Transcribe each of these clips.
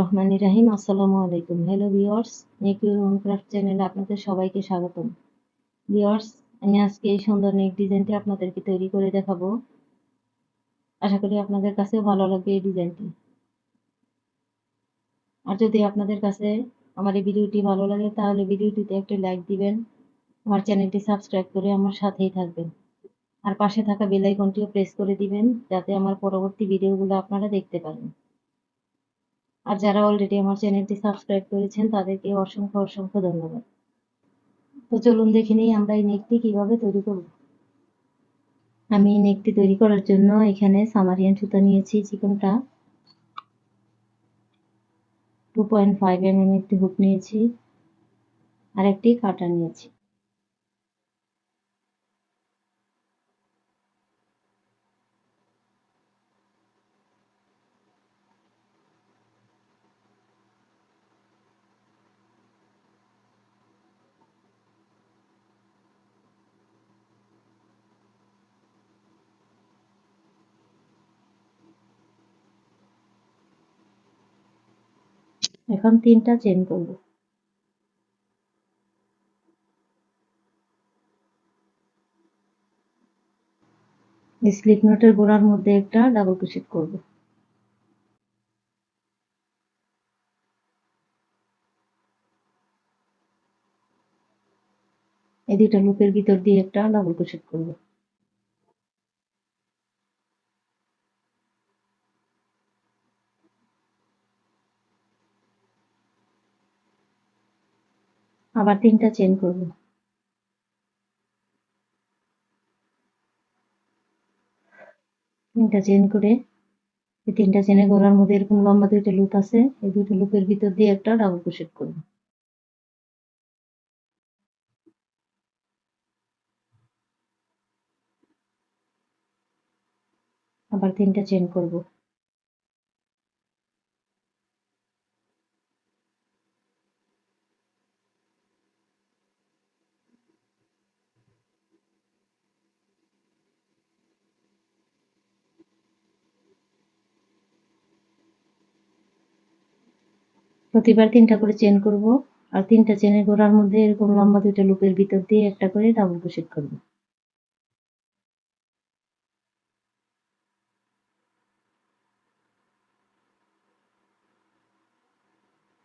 রহমান রাহিম আসসালামু আলাইকুম। হ্যালো আপনাদের সবাইকে স্বাগতম। আমি আজকে এই ডিজাইনটি আপনাদেরকে তৈরি করে দেখাবো। আশা করি আপনাদের কাছেও ভালো লাগবে এই ডিজাইনটি আর যদি আপনাদের কাছে আমার এই ভিডিওটি ভালো লাগে, তাহলে ভিডিওটিতে একটি লাইক দিবেন। আমার চ্যানেলটি সাবস্ক্রাইব করে আমার সাথেই থাকবেন। আর পাশে থাকা বেল প্রেস করে দিবেন, যাতে আমার পরবর্তী ভিডিওগুলো আপনারা দেখতে পারেন। আর যারা অলরেডি আমার চ্যানেলটি সাবস্ক্রাইব করেছেন, তাদেরকে অসংখ্য অসংখ্য ধন্যবাদ। তো চলুন দেখে নিই আমরা এই নেকটি কীভাবে তৈরি করব। আমি এই নেকটি তৈরি করার জন্য এখানে সামারিয়ান সুতা নিয়েছি চিকনটা। টু পয়েন্ট ফাইভ এম একটি হুক নিয়েছি। আর একটি কাটা নিয়েছি। এখন তিনটা চেন করব। স্লিপ নোটের গোড়ার মধ্যে একটা ডাবল ক্রোশেট করব। এই দুইটা লুপের ভিতর দিয়ে একটা ডাবল ক্রোশেট করব। আবার তিনটা চেন করব। তিনটা চেন করে এই তিনটা চেনে গোড়ার মধ্যে এরকম লম্বা দুইটা লুপ আছে, এই দুইটা লুপের ভিতর দিয়ে একটা ডাবল ক্রোশেট করব। আবার তিনটা চেন করব। প্রতিবার তিনটা করে চেন করব, আর তিনটা চেনের গোড়ার মধ্যে এরকম লম্বা দুইটা লুপের ভিতর দিয়ে একটা করে ডাবল ক্রোশেট করব।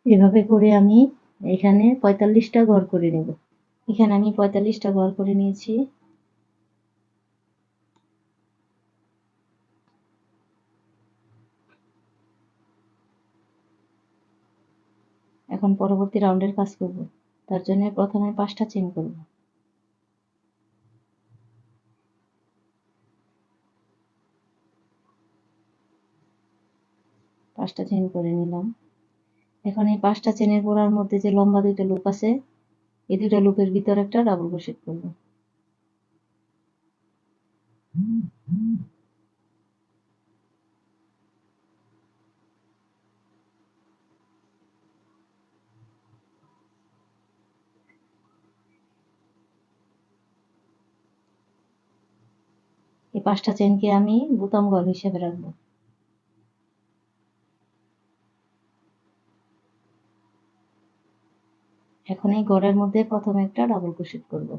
এভাবে করে আমি এখানে পঁয়তাল্লিশটা ঘর করে নেব। এখানে আমি পঁয়তাল্লিশটা ঘর করে নিয়েছি। এখন পরবর্তী রাউন্ডের কাজ করব। তার জন্য প্রথমে পাঁচটা চেন করব। পাঁচটা চেন করে নিলাম। এখন এই পাঁচটা চেনের গোড়ার মধ্যে যে লম্বা দুইটা লুপ আছে, এই দুইটা লুপের ভিতর একটা ডাবল ক্রোশেট করব। এই পাঁচটা চেনকে আমি বোতাম গল হিসেবে রাখব। এখন এই গড়ের মধ্যে প্রথমে একটা ডাবল ক্রোশেট করব।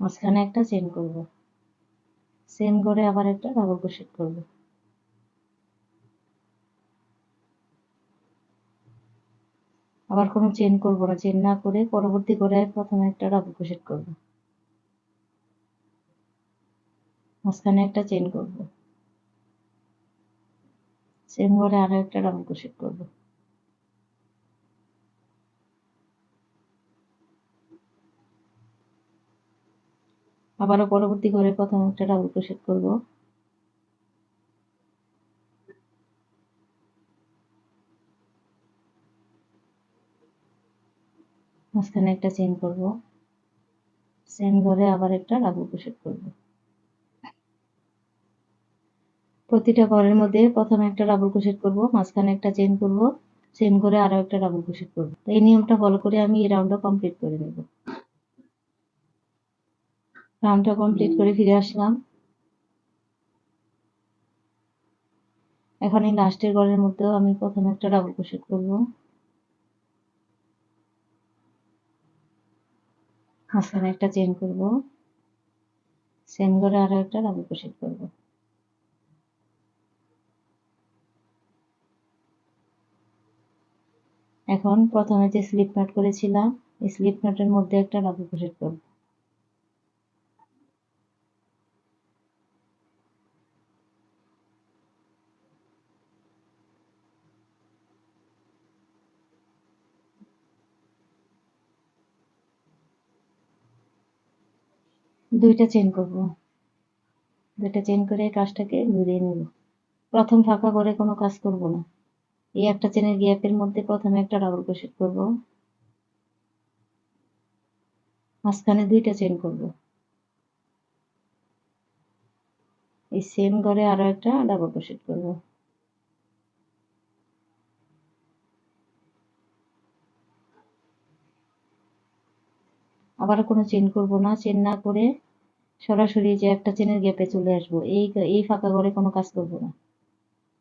মাঝখানে একটা চেন করব। সেম গড়ে আবার একটা ডাবল ক্রোশেট করব। আবার কোনো চেন করব না। চেন না করে পরবর্তী গড়ে প্রথমে একটা ডাবল ক্রোশেট করব। মাঝখানে একটা চেন করব। সেম ঘরে আরও একটা ডাবল ক্রোশেট করব। আবারও পরবর্তী ঘরে প্রথম একটা ডাবল ক্রোশেট করব। মাঝখানে একটা চেন করব। সেম ঘরে আবার একটা ডাবল ক্রোশেট করব। প্রতিটা ঘরের মধ্যে প্রথমে একটা ডাবল ক্রোশেট করব, মাঝখানে একটা চেন করব সেম করে আরও একটা ডাবল ক্রোশেট করব। তো এই নিয়মটা ফলো করে আমি এই রাউন্ডটা কমপ্লিট করে নেব। রাউন্ডটা কমপ্লিট করে ফিরে আসলাম। এখন এই লাস্টের ঘরের মধ্যেও আমি প্রথমে একটা ডাবল ক্রোশেট করব। মাঝখানে একটা চেন করব। চেন করে আরও একটা ডাবল ক্রোশেট করব। এখন প্রথমে যে স্লিপ নট করেছিলাম, এই স্লিপ নটের মধ্যে একটা ডাবল ক্রোশেট করব। দুইটা চেন করব। দুইটা চেন করে কাজটাকে ঘুরিয়ে নেব। প্রথম ফাঁকা করে কোনো কাজ করব না। এই একটা চেনের গ্যাপের মধ্যে প্রথমে একটা ডাবল ক্রোশেট করব। মাঝখানে দুইটা চেন করব। এই সেম ঘরে আরও একটা ডাবল ক্রোশেট করব। আবার কোনো চেন করব না। চেন না করে সরাসরি যে একটা চেনের গ্যাপে চলে আসব, এই এই ফাঁকা ঘরে কোনো কাজ করব না।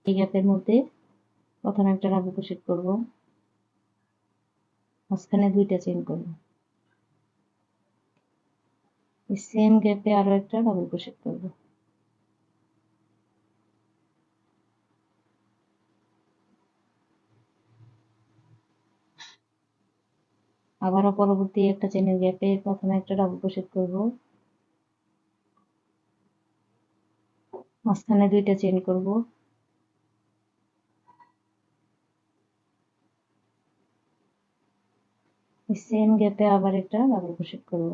এই গ্যাপের মধ্যে প্রথমে একটা ডাবল ক্রোশেট করব মাঝখানে দুইটা চেন করব। সেম গ্যাপে আরও একটা ডাবল ক্রোশেট করব আবারও পরবর্তী একটা চেনের গ্যাপে প্রথমে একটা ডাবল ক্রোশেট করব মাঝখানে দুইটা চেন করব। সেম গ্যাপে আবার একটা ডাবল ক্রোশেট করব।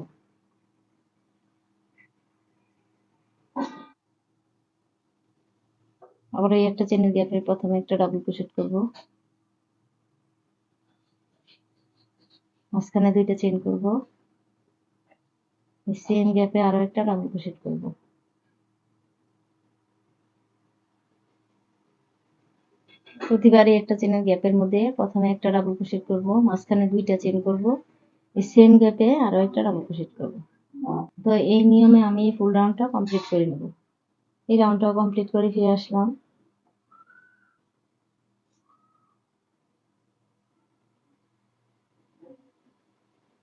আবার এই একটা চেনের গ্যাপে প্রথমে একটা ডাবল ক্রোশেট করব। মাঝখানে দুইটা চেন করব। সেম গ্যাপে আরও একটা ডাবল ক্রোশেট করব। প্রতিবারই একটা চেনের গ্যাপের মধ্যে প্রথমে একটা ডাবল ক্রোশেট করব, মাঝখানে দুইটা চেন করব, এই সেম গ্যাপে আরও একটা ডাবল ক্রোশেট করব। তো এই নিয়মে আমি ফুল রাউন্ডটা কমপ্লিট করে নেব। এই রাউন্ডটাও কমপ্লিট করে ফিরে আসলাম।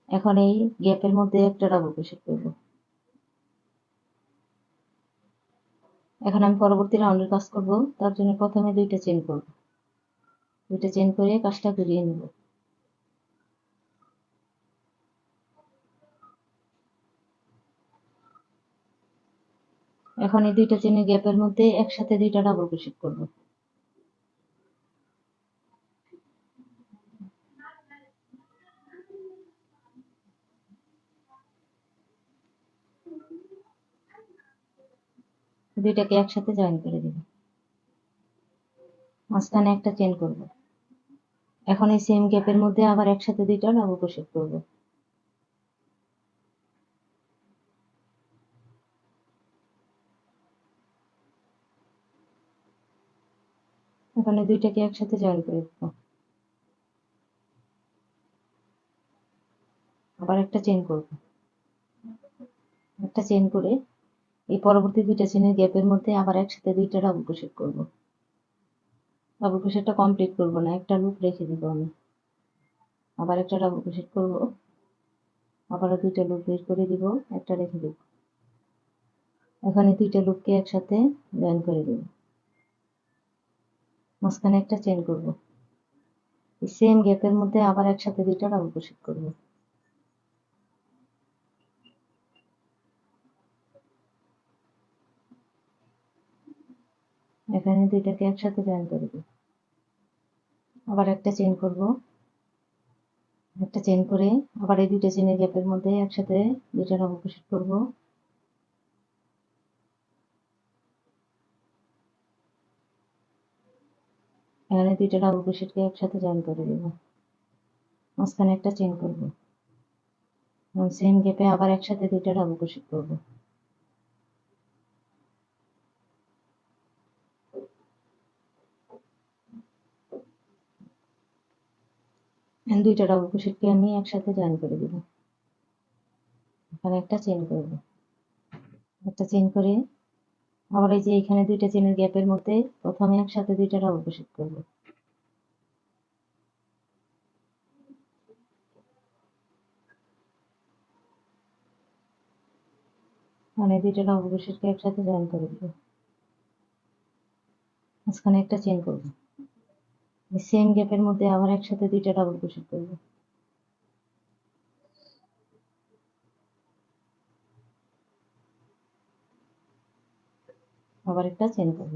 এখন এই গ্যাপের মধ্যে একটা ডাবল ক্রোশেট করব। এখন আমি পরবর্তী রাউন্ডের কাজ করব, তার জন্য প্রথমে দুইটা চেন করব। দুইটা চেন করে কাজটা করিয়ে নেব। এখন এই দুইটা চেনের গ্যাপের মধ্যে একসাথে দুইটা ডাবল ক্রোশেট করব। দুইটাকে একসাথে জয়েন করে দেব। মাঝখানে একটা চেন করব। এখন এই সেম গ্যাপের মধ্যে আবার একসাথে দুইটা ক্রোশেট করব। এখন দুইটাকে একসাথে জয়েন করে দেব আবার একটা চেন করব। একটা চেন করে এই পরবর্তী দুইটা চেনের গ্যাপের মধ্যে আবার একসাথে দুইটা ডাবল ক্রোশেট করব। ডাবল ক্রোশেটটা কমপ্লিট করব না, একটা লুপ রেখে দিব আমি। আবার একটা ডাবল ক্রোশেট করব, আবারও দুইটা লুপ বের করে দিব, একটা রেখে দিব। এখানে দুইটা লুপকে একসাথে জয়েন করে দেব। মাঝখানে একটা চেন করব। সেম গ্যাপের মধ্যে আবার একসাথে দুইটা ডাবল ক্রোশেট করব। এখানে দুইটাকে একসাথে জয়েন করে দিই। আবার একটা চেন করব। একটা চেন করে আবার এই দুইটা চেনের গ্যাপের মধ্যে একসাথে দুইটা ডাবল ক্রোশেট করব। এখানে দুইটা ডাবল ক্রোশেটকে একসাথে জয়েন করে দেব। মাঝখানে একটা চেন করব। সেম গ্যাপে আবার একসাথে দুইটা ডাবল ক্রোশেট করব। দুইটা ডাবল ক্রোশেটকে আমি একসাথে জয়েন করে দিব। এখানে একটা চেন করব। একটা চেন করে আবার এই যে এখানে দুইটা চেনের গ্যাপের মধ্যে প্রথমে একসাথে দুইটা ডাবল ক্রোশেট করব। মানে দুইটা ডাবল ক্রোশেটকে একসাথে জয়েন করে দিব। মাঝখানে একটা চেন করব। সেম গ্যাপের মধ্যে আবার একসাথে দুইটা ডাবল ক্রোশেট করব। আবার একটা চেন করব।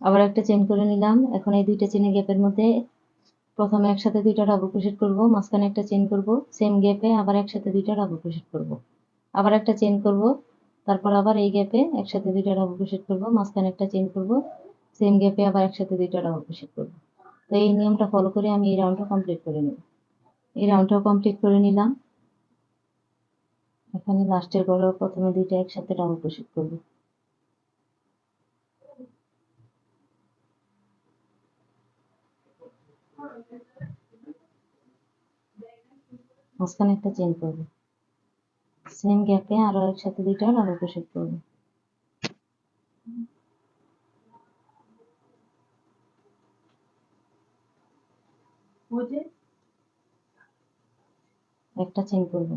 আবার একটা চেন করে নিলাম। এখন এই দুইটা চেনের গ্যাপের মধ্যে প্রথমে একসাথে দুইটা ডাবল ক্রোশেট করব, মাঝখানে একটা চেন করব সেম গ্যাপে আবার একসাথে দুইটা ডাবল ক্রোশেট করব। আবার একটা চেন করব, তারপর আবার এই গ্যাপে একসাথে দুইটা ডাবল ক্রোশেট করব, মাঝখানে একটা চেন করব সেম গ্যাপে আবার একসাথে দুইটা ডাবল ক্রোশেট করব। তো এই নিয়মটা ফলো করে আমি এই রাউন্ডটা কমপ্লিট করে নেব। এই রাউন্ডটাও কমপ্লিট করে নিলাম। এখানে লাস্টের গড়ে প্রথমে দুইটা একসাথে ডাবল ক্রোশেট করব। মাঝখানে একটা চেন করব। সেম গ্যাপে আরও একসাথে দুইটা ডাবল ক্রোশেট করব। একটা চেন করব।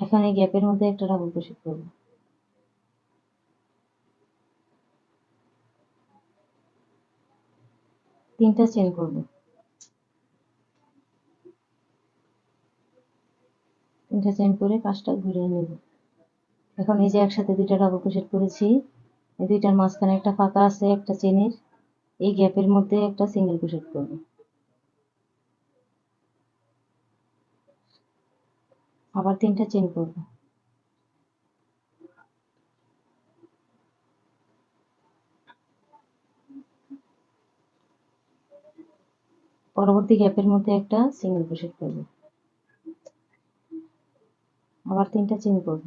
এখন এই গ্যাপের মধ্যে একটা ডাবল ক্রোশেট করব। তিনটা চেন করব। তিনটা চেন করে কাজটা ঘুরিয়ে নেব। এখন এই যে একসাথে দুইটা ডাবল ক্রোশেট করেছি দুইটার মাঝখানে একটা ফাঁকা আছে, একটা চেনের। এই গ্যাপের মধ্যে একটা সিঙ্গেল ক্রোশেট করব। আবার তিনটা চেন করব। পরবর্তী গ্যাপের মধ্যে একটা সিঙ্গেল ক্রোশেট করব। আবার তিনটা চেন করব।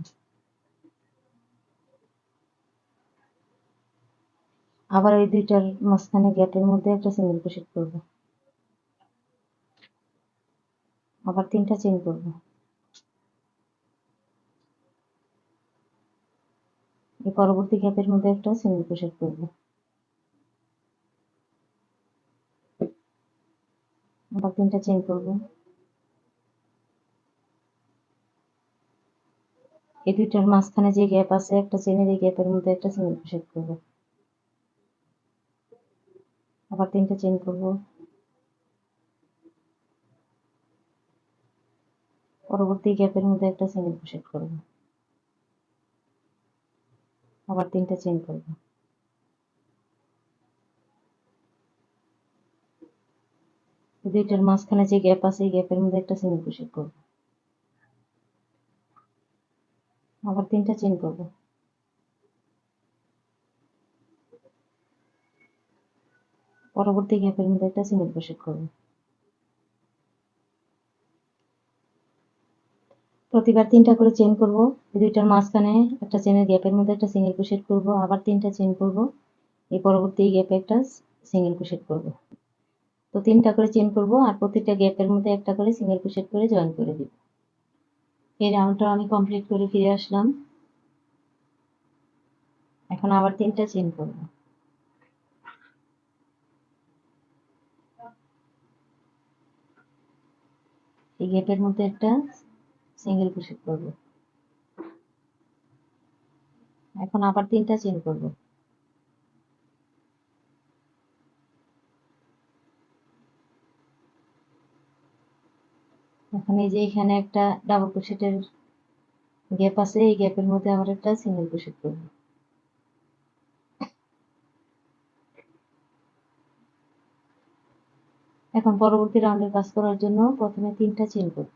আবার এই দুইটার মাঝখানে গ্যাপের মধ্যে একটা সিঙ্গেল ক্রোশেট করব। আবার তিনটা চেন করব। এই পরবর্তী গ্যাপের মধ্যে একটা সিঙ্গেল ক্রোশেট করব। আবার তিনটা চেন করব। এই দুইটার মাঝখানে যে গ্যাপ আছে, একটা চেনের এই গ্যাপের মধ্যে একটা সিঙ্গেল ক্রোশেট করব। আবার তিনটা চেন করব। পরবর্তী গ্যাপের মধ্যে একটা সিঙ্গেল ক্রোশেট করব। আবার তিনটা চেন করব। দুইটার মাঝখানে যে গ্যাপ আছে, এই গ্যাপের মধ্যে একটা সিঙ্গেল ক্রোশেট করব। আবার তিনটা চেন করব। পরবর্তী গ্যাপের মধ্যে একটা সিঙ্গেল ক্রোশেট করব। প্রতিবার তিনটা করে চেন করব। এই দুইটার মাঝখানে একটা চেনের গ্যাপের মধ্যে একটা সিঙ্গেল ক্রোশেট করব। আবার তিনটা চেন করব। এই পরবর্তী গ্যাপে একটা সিঙ্গেল ক্রোশেট করব। তো তিনটা করে চেন করব আর প্রতিটা গ্যাপের মধ্যে একটা করে সিঙ্গেল ক্রোশেট করে জয়েন করে দিব। এই রাউন্ডটা আমি কমপ্লিট করে ফিরে আসলাম। এখন আবার তিনটা চেন করব। এই গ্যাপের মধ্যে একটা সিঙ্গেল ক্রোশেট করব। এখন আবার তিনটা চেন করব। এখন এই যে এখানে একটা ডাবল ক্রোশেটের গ্যাপ আছে, এই গ্যাপের মধ্যে আবার একটা সিঙ্গেল ক্রোশেট করব। এখন পরবর্তী রাউন্ডের কাজ করার জন্য প্রথমে তিনটা চেন করব।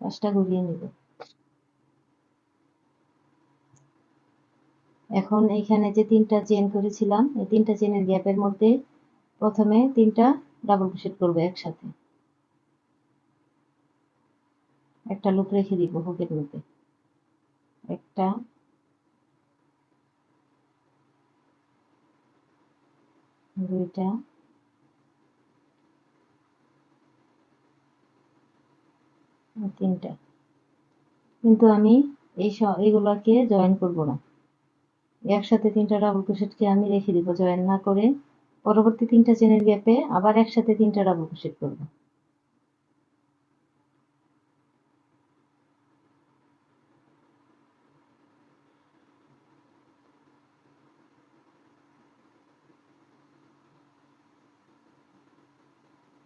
কাজটা ঘুরিয়ে নেব। এখন এইখানে যে তিনটা চেন করেছিলাম, এই তিনটা চেনের গ্যাপের মধ্যে প্রথমে তিনটা ডাবল ক্রোশেট করব একসাথে। একটা লুপ রেখে দিব হুকের মধ্যে। একটা দুইটা। তিনটা। কিন্তু আমি এই এগুলাকে জয়েন করব না। একসাথে তিনটা ডাবল ক্রোশেটকে আমি রেখে দিব জয়েন না করে পরবর্তী তিনটা চেনের গ্যাপে আবার একসাথে তিনটা ডাবল ক্রোশেট করব।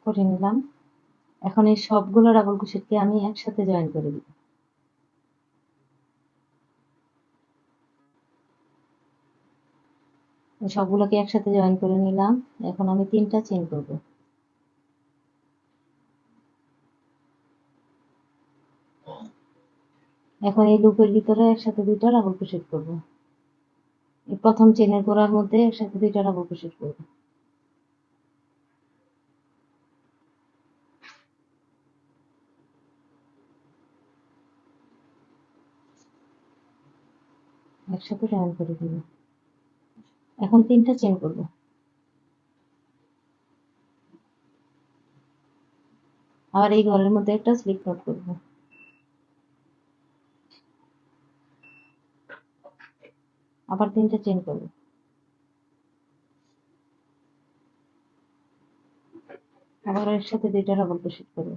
করে নিলাম। এখন এই সবগুলো ডাবল ক্রোশেটকে আমি একসাথে জয়েন করে দিব। সবগুলোকে একসাথে জয়েন করে নিলাম। এখন আমি তিনটা চেন করব। এখন এই লুপের ভিতরে একসাথে দুইটা ডাবল ক্রোশেট করব। এই প্রথম চেনের গোড়ার মধ্যে একসাথে দুইটা ডাবল ক্রোশেট করব। একসাথে জয়েন করে দিব এখন তিনটা চেন করব। আবার এই ঘরের মধ্যে একটা স্লিপ নোট করব। আবার তিনটা চেন করব। আবার এর সাথে দুইটা ডাবল ক্রোশেট করব।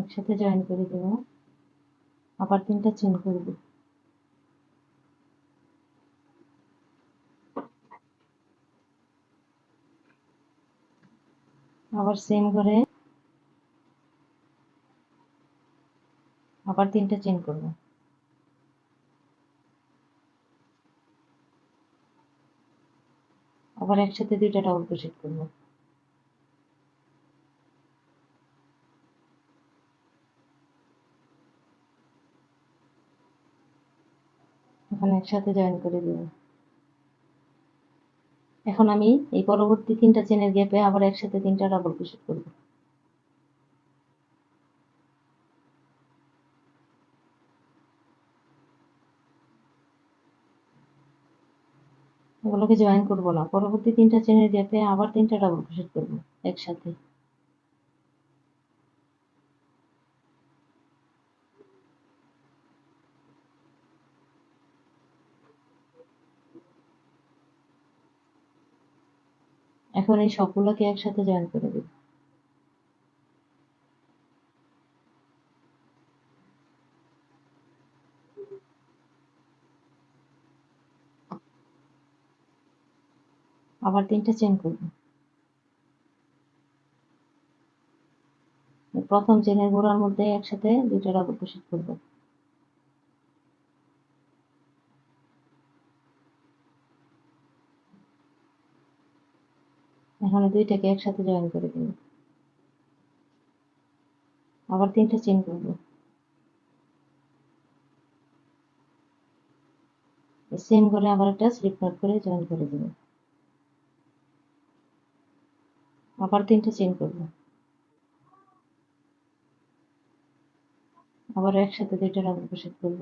একসাথে জয়েন করে দেব। আবার তিনটা চেন করব। আবার সেম করে আবার তিনটা চেন করব। আবার একসাথে দুইটা ডাবল ক্রোশেট করব এখন একসাথে জয়েন করে দেব এখন আমি এই পরবর্তী তিনটা চেনের গ্যাপে আবার একসাথে তিনটা ডাবল ক্রোশেট করব। এগুলোকে জয়েন করব না। পরবর্তী তিনটা চেনের গ্যাপে আবার তিনটা ডাবল ক্রোশেট করব একসাথে। এখন এই সবগুলোকে একসাথে জয়েন করে দেব আবার তিনটা চেন করব। প্রথম চেনের গোড়ার মধ্যে একসাথে দুইটা ডাবল ক্রোশেট করব। এখানে দুইটাকে একসাথে জয়েন করে দেব আবার তিনটা চেন করব। সেম করে আবার একটা স্লিপ নোট করে জয়েন করে দেব আবার তিনটা চেন করব। আবার একসাথে দুইটা ডাবল ক্রোশেট করব।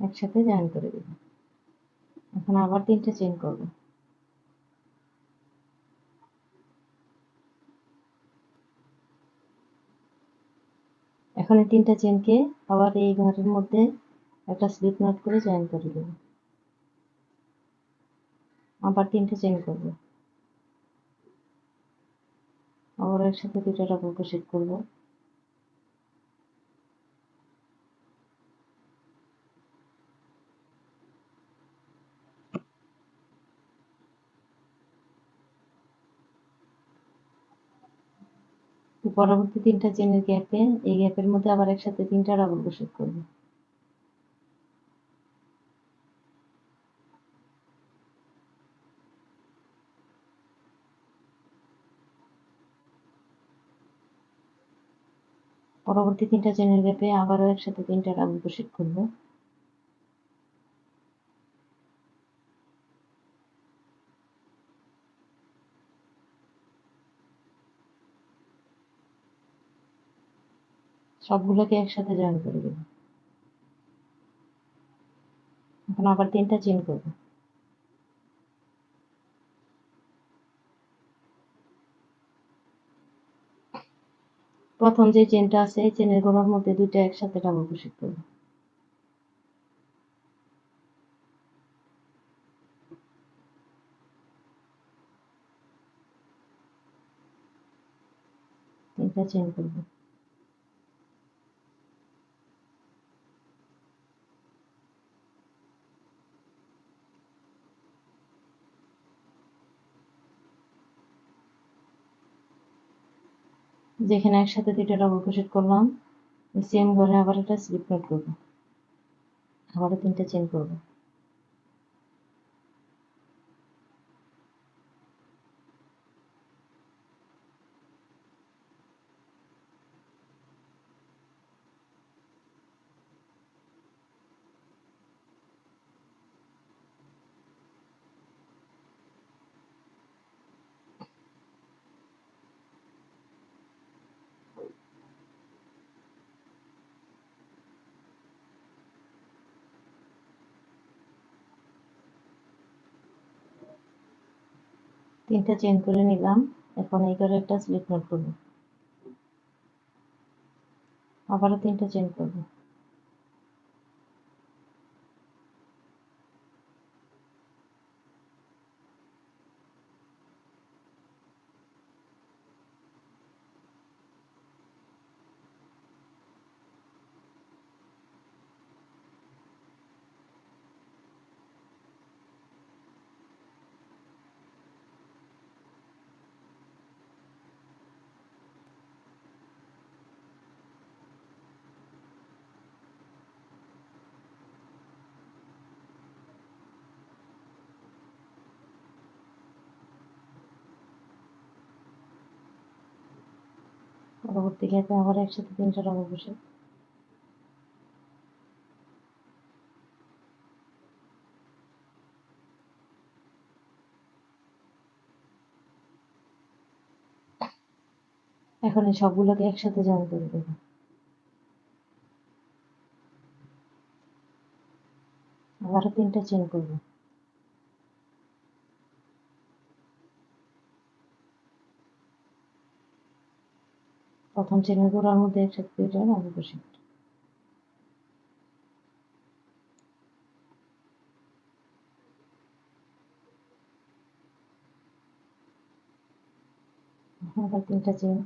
একসাথে জয়েন করে দেব। এখন আবার তিনটা চেন করব। এখন এই তিনটা চেনকে আবার এই ঘরের মধ্যে একটা স্লিপ নট করে জয়েন করে দেব। আবার তিনটা চেন করব। আবার একসাথে দুইটা ডাবল ক্রোশেট করব। পরবর্তী তিনটা চেনের গ্যাপে এই গ্যাপের মধ্যে আবার একসাথে তিনটা ডাবল ক্রোশেট করব। পরবর্তী তিনটা চেনের গ্যাপে আবারও একসাথে তিনটা ডাবল ক্রোশেট করব। সবগুলোকে একসাথে জয়েন করে দেব। এখন আবার তিনটা চেন করব। প্রথম যে চেনটা আছে, এই চেনের গোড়ার মধ্যে দুইটা একসাথে ডাবল ক্রোশেট করব। তিনটা চেন করব। যেখানে একসাথে দুইটা ডাবল ক্রোশেট করলাম সেম ঘরে আবার একটা স্লিপ নোট করব। আবারও তিনটা চেন করব। তিনটা চেন করে নিলাম। এখন এই করে একটা স্লিপ নোট করব। আবারও তিনটা চেন করব। পরবর্তী গ্যাপে আবার একসাথে তিনটা ডাবল ক্রোশেট এখন এই সবগুলোকে একসাথে জয়েন করে দেব। আবারও তিনটা চেন করব। প্রথম চেনের গোড়ার মধ্যে একসাথে দুইটা ক্রোশেট আবার তিনটা চেন।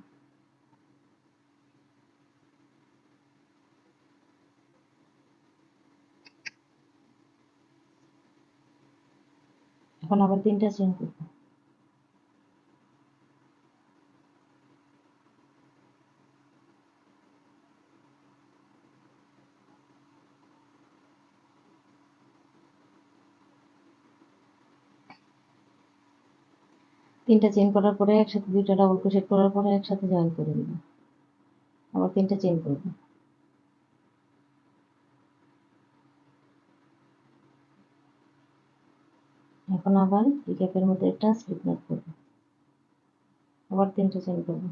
এখন আবার তিনটা চেন করব। তিনটা চেন করার পরে একসাথে দুইটা ডাবল ক্রোশেট করার পরে একসাথে জয়েন করে দিব আবার তিনটা চেন করব। এখন আবার এই মধ্যে একটা স্লিপ নট করব। আবার তিনটা চেন করব।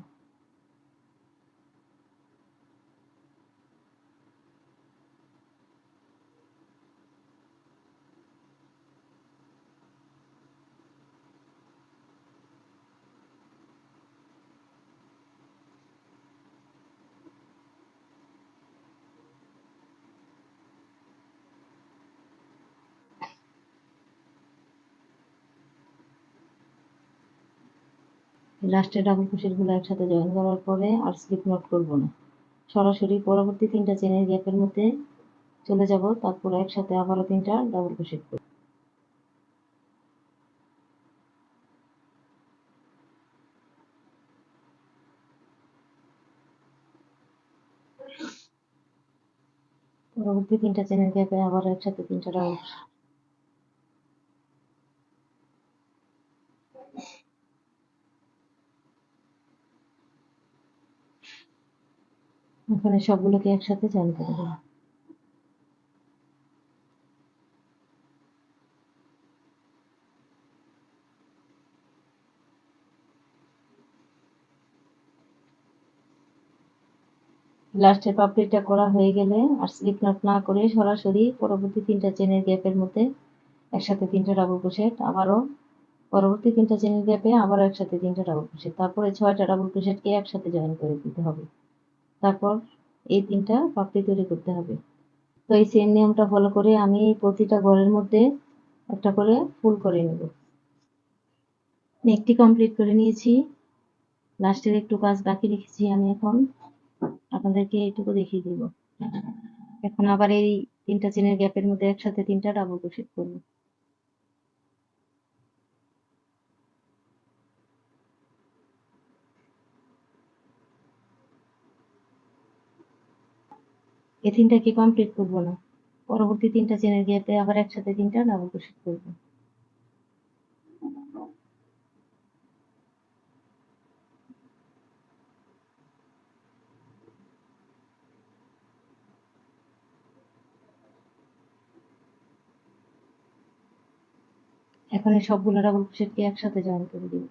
লাস্টের ডাবল ক্রোশেটগুলো একসাথে জয়েন করার পরে আর স্লিপ নোট করব না। সরাসরি পরবর্তী তিনটা চেনের গ্যাপের মধ্যে চলে যাব, তারপর একসাথে আবারও তিনটা ডাবল ক্রোশেট করব। পরবর্তী তিনটা চেনের গ্যাপে আবার একসাথে তিনটা ডাবল এখানে সবগুলোকে একসাথে জয়েন করে দেবো। লাস্টের পাপড়িটা করা হয়ে গেলে আর স্লিপ নট না করে সরাসরি পরবর্তী তিনটা চেনের গ্যাপের মধ্যে একসাথে তিনটা ডাবল ক্রোশেট আবারও পরবর্তী তিনটা চেনের গ্যাপে আবার একসাথে তিনটা ডাবল ক্রোশেট তারপরে ছয়টা ডাবল ক্রোশেটকে একসাথে জয়েন করে দিতে হবে। তারপর এই তিনটা পাপড়ি তৈরি করতে হবে। তো এই সেম নিয়মটা ফলো করে আমি প্রতিটা ঘরের মধ্যে একটা করে ফুল করে নেব। নেকটি কমপ্লিট করে নিয়েছি। লাস্টের একটু কাজ বাকি রেখেছি আমি এখন। আপনাদেরকে এইটুকু দেখিয়ে দিব। এখন আবার এই তিনটা চেনের গ্যাপের মধ্যে একসাথে তিনটা ডাবল ক্রোশেট করব। এই তিনটাকে কমপ্লিট করব না। পরবর্তী তিনটা চেনের গ্যাপে আবার একসাথে তিনটা ডাবল করব। এখন এই সবগুলো ডাবল ক্রোশেটকে একসাথে জয়েন করে দিব।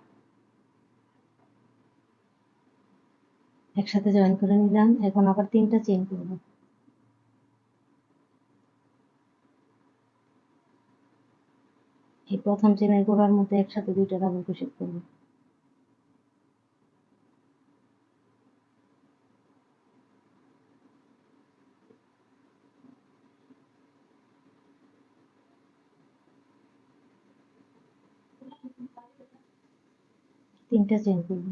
একসাথে জয়েন করে নিলাম, এখন আবার তিনটা চেন করব। এই প্রথম চেনের গোড়ার মধ্যে একসাথে দুইটা ডাবল ক্রোশেট করব। তিনটা চেন করব।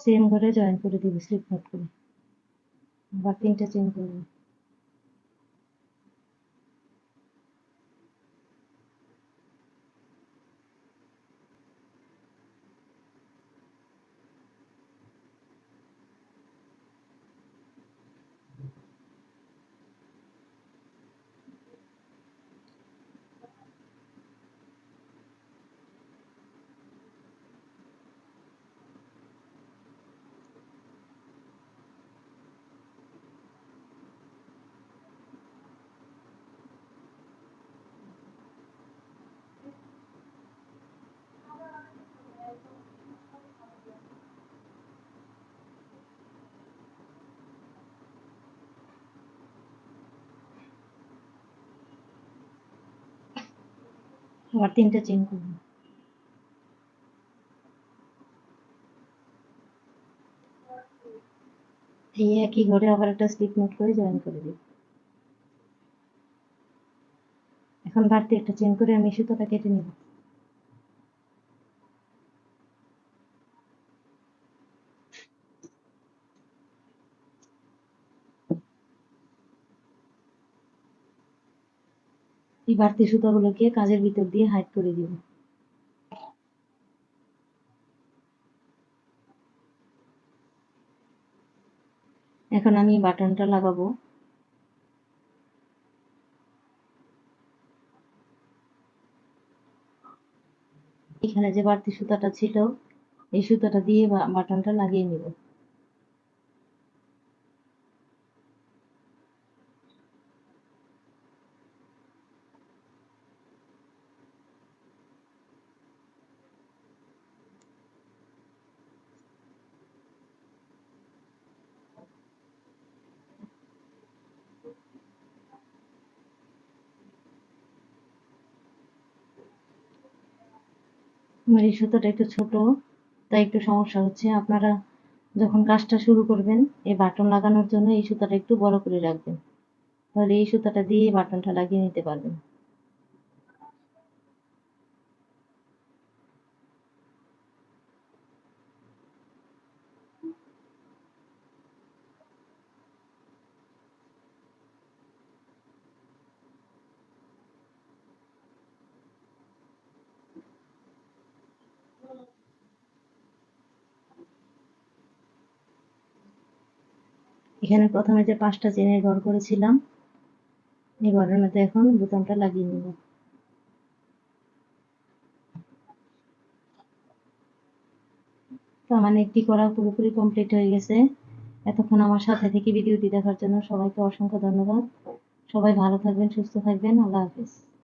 সেম ঘরে জয়েন করে দিব স্লিপ নট করে। আবার তিনটা আবার তিনটা চেন করব। এই একই ঘরে আবার একটা স্লিপ নোট করে জয়েন করে দিই। এখন বাড়তি একটা চেন করে আমি সুতোটা কেটে নিব। এই বাড়তি সুতাগুলোকে কাজের ভিতর দিয়ে হাইড করে দিব। এখন আমি বাটনটা লাগাবো। এখানে যে বাড়তি সুতাটা ছিল, এই সুতাটা দিয়ে বাটনটা লাগিয়ে নিব। আমার এই সুতোটা একটু ছোট, তাই একটু সমস্যা হচ্ছে। আপনারা যখন কাজটা শুরু করবেন, এই বাটন লাগানোর জন্য এই সুতাটা একটু বড় করে রাখবেন। তাহলে এই সুতাটা দিয়ে বাটনটা লাগিয়ে নিতে পারবেন। এখানে প্রথমে যে পাঁচটা চেনের ঘর করেছিলাম, এই ঘরের মধ্যে এখন বোতামটা লাগিয়ে নেব। তো আমার একটি করা পুরোপুরি কমপ্লিট হয়ে গেছে। এতক্ষণ আমার সাথে থেকে ভিডিওটি দেখার জন্য সবাইকে অসংখ্য ধন্যবাদ। সবাই ভালো থাকবেন, সুস্থ থাকবেন। আল্লাহ হাফিজ।